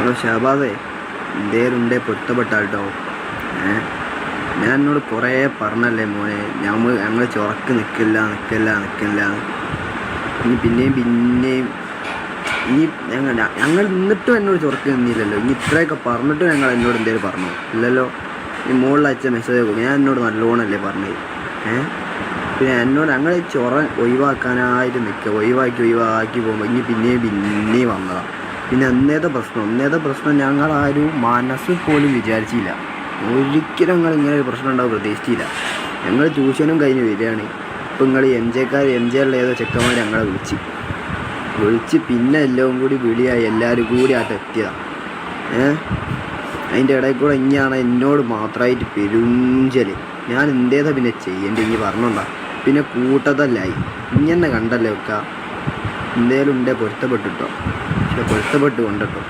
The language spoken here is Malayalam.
ഹലോ ഷഹബാസേ എന്തേലും ഉണ്ടേ പൊരുത്തപ്പെട്ടാട്ടോ. ഏ? ഞാൻ എന്നോട് കുറേ പറഞ്ഞല്ലേ മോനെ ഞമ്മ ഞങ്ങൾ ചുറക്ക് നിൽക്കില്ല നിൽക്കില്ല നിൽക്കില്ല ഇനി പിന്നെയും പിന്നെയും ഇനി ഞങ്ങൾ ഞങ്ങൾ നിന്നിട്ടും എന്നോട് ചുറക്ക് നിന്നില്ലല്ലോ. ഇനി ഇത്രയൊക്കെ പറഞ്ഞിട്ടും ഞങ്ങൾ എന്നോട് എന്തേലും പറഞ്ഞു? ഇല്ലല്ലോ. ഈ മുകളിൽ അയച്ച മെസ്സേജ് കൊടുക്കും ഞാൻ എന്നോട് നല്ലോണമല്ലേ പറഞ്ഞത്. ഏ? പിന്നെ എന്നോട് ഞങ്ങൾ ചുറ ഒഴിവാക്കാനായിട്ട് നിൽക്കുക ഒഴിവാക്കി ഒഴിവാക്കി പോകുമ്പോൾ ഇനി പിന്നെയും പിന്നെയും വന്നതാണ് പിന്നെ അന്നേത്തെ പ്രശ്നം അന്നേത്തെ പ്രശ്നം ഞങ്ങളാരും മനസ്സിൽ പോലും വിചാരിച്ചില്ല. ഒരിക്കലും ഞങ്ങൾ ഇങ്ങനെ ഒരു പ്രശ്നം ഉണ്ടാവും പ്രതീക്ഷിച്ചില്ല. ഞങ്ങൾ ട്യൂഷനും കഴിഞ്ഞ് വരികയാണ്. ഇപ്പം നിങ്ങൾ എം ജെക്കാർ എം ഉള്ള ഏതോ ചെക്കന്മാർ ഞങ്ങളെ വിളിച്ച്. വിളിച്ച് പിന്നെ എല്ലാം കൂടി വിളിയായി എല്ലാവരും കൂടി ആട്ട് എത്തിയതാണ് ഏ? അതിന്റെ ഇടയിൽ കൂടെ ഇനിയാണ് എന്നോട് മാത്രമായിട്ട് പെരുഞ്ചൽ. ഞാൻ എന്തേതാ പിന്നെ ചെയ്യേണ്ടി ഇനി പറഞ്ഞോണ്ടാ. പിന്നെ കൂട്ടതല്ലായി. ഇങ്ങനെ കണ്ടല്ലേ വെക്ക? എന്തേലും ഉണ്ടേ പൊരുത്തപ്പെട്ടിട്ടോ. പക്ഷെ പൊരുത്തപ്പെട്ട് കൊണ്ടിട്ടോ